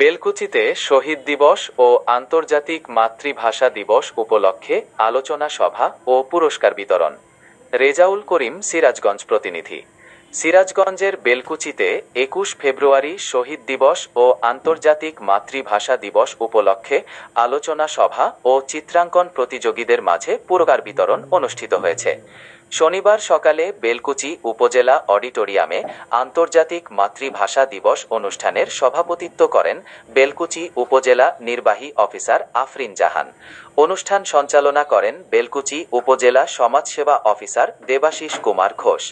বেলকুচিতে শহীদ দিবস ও আন্তর্জাতিক মাতৃভাষা দিবস উপলক্ষে আলোচনা সভা ও পুরস্কার বিতরণ। রেজাউল করিম সিরাজগঞ্জ প্রতিনিধি। সিরাজগঞ্জের বেলকুচিতে একুশ ফেব্রুয়ারি শহীদ দিবস ও আন্তর্জাতিক মাতৃভাষা দিবস উপলক্ষে আলোচনা সভা ও চিত্রাঙ্কন প্রতিযোগীদের মাঝে পুরস্কার বিতরণ অনুষ্ঠিত হয়েছে। শনিবার সকালে বেলকুচি উপজেলা অডিটোরিয়ামে আন্তর্জাতিক মাতৃভাষা দিবস অনুষ্ঠানের সভাপতিত্ব করেন বেলকুচি উপজেলা নির্বাহী অফিসার আফরিন জাহান। অনুষ্ঠান সঞ্চালনা করেন বেলকুচি উপজেলা সমাজসেবা অফিসার দেবাশিস কুমার ঘোষ।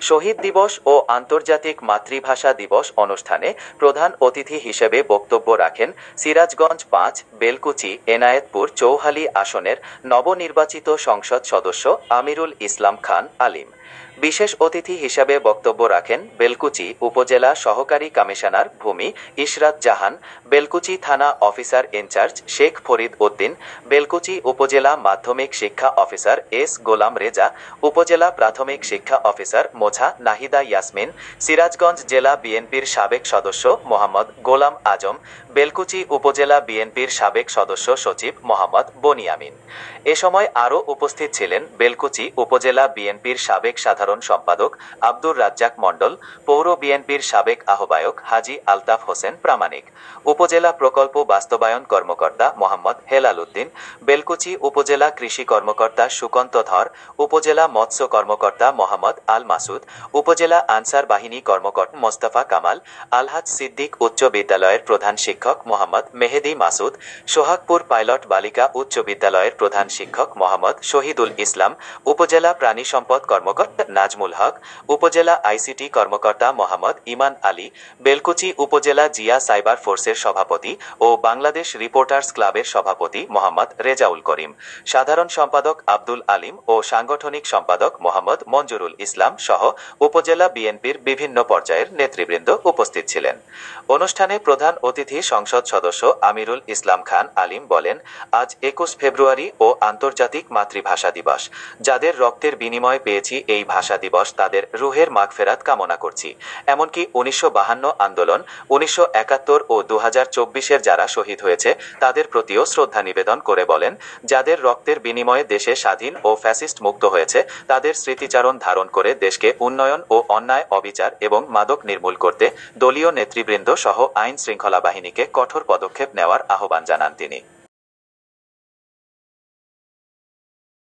শহীদ দিবস ও আন্তর্জাতিক মাতৃভাষা দিবস অনুষ্ঠানে প্রধান অতিথি হিসেবে বক্তব্য রাখেন সিরাজগঞ্জ পাঁচ, বেলকুচি, এনায়েতপুর, চৌহালি আসনের নবনির্বাচিত সংসদ সদস্য আমিরুল ইসলাম খান আলিম। বিশেষ অতিথি হিসাবে বক্তব্য রাখেন বেলকুচি উপজেলা সহকারী কমিশনার ভূমি ইশরাত জাহান, বেলকুচি থানা officer in charge Sheikh Farid Uddin, Belkuchi উপজেলা মাধ্যমিক শিক্ষা অফিসার এস গোলাম রেজা, উপজেলা প্রাথমিক শিক্ষা অফিসার মোছা নাহিদা ইয়াসমিন, সিরাজগঞ্জ জেলা বিএনপির সাবেক সদস্য মোহাম্মদ গোলাম আজম, বেলকুচি উপজেলা বিএনপির সাবেক সদস্য সচিব মোহাম্মদ বনিয়ামিন। এ সময় আরও উপস্থিত ছিলেন বেলকুচি উপজেলা বিএনপির সাবেক সাধারণ সম্পাদক আব্দুর রাজ্জাক মণ্ডল, পৌর বিএনপির সাবেক আহ্বায়ক হাজি আলতাফ হোসেন প্রামাণিক, উপজেলা প্রকল্প বাস্তবায়ন কর্মকর্তা মোহাম্মদ হেলাল উদ্দিন, বেলকুচি উপজেলা কৃষি কর্মকর্তা সুকন্ত ধর, উপজেলা মৎস্য কর্মকর্তা মোহাম্মদ আল মাসুদ, উপজেলা আনসার বাহিনী কর্মকর্তা মোস্তফা কামাল, আলহাজ সিদ্দিক উচ্চ বিদ্যালয়ের প্রধান শিক্ষক মোহাম্মদ মেহেদি মাসুদ, সোহাগপুর পাইলট বালিকা উচ্চ বিদ্যালয়ের প্রধান শিক্ষক মোহাম্মদ শহীদুল ইসলাম, উপজেলা প্রাণী সম্পদ কর্মকর্তা নাজমুল হক, উপজেলা আইসিটি কর্মকর্তা মোহাম্মদ ইমান আলী, বেলকুচি উপজেলা জিয়া সাইবার ফোর্সের সভাপতি ও বাংলাদেশ রিপোর্টার্স ক্লাবের সভাপতি মোহাম্মদ রেজাউল করিম, সাধারণ সম্পাদক আব্দুল আলিম ও সাংগঠনিক সম্পাদক মোহাম্মদ মঞ্জুরুল ইসলাম সহ উপজেলা বিএনপির বিভিন্ন পর্যায়ের নেতৃবৃন্দ উপস্থিত ছিলেন। অনুষ্ঠানে প্রধান অতিথি সংসদ সদস্য আমিরুল ইসলাম খান আলিম বলেন, আজ একুশ ফেব্রুয়ারি ও আন্তর্জাতিক মাতৃভাষা দিবস, যাদের রক্তের বিনিময় পেয়েছি এই ভাষা দিবস তাদের রুহের মাগফেরাত কামনা করছি। এমনকি উনিশশো বাহান্ন আন্দোলন, উনিশশো একাত্তর ও দু হাজার যারা শহীদ হয়েছে, তাদের প্রতিও শ্রদ্ধা নিবেদন করে বলেন, যাদের রক্তের বিনিময়ে দেশে স্বাধীন ও ফ্যাসিস্ট মুক্ত হয়েছে, তাদের স্মৃতিচারণ ধারণ করে দেশকে উন্নয়ন ও অন্যায়, অবিচার এবং মাদক নির্মূল করতে দলীয় নেতৃবৃন্দ সহ আইন শৃঙ্খলা বাহিনীকে কঠোর পদক্ষেপ নেওয়ার আহ্বান জানান তিনি।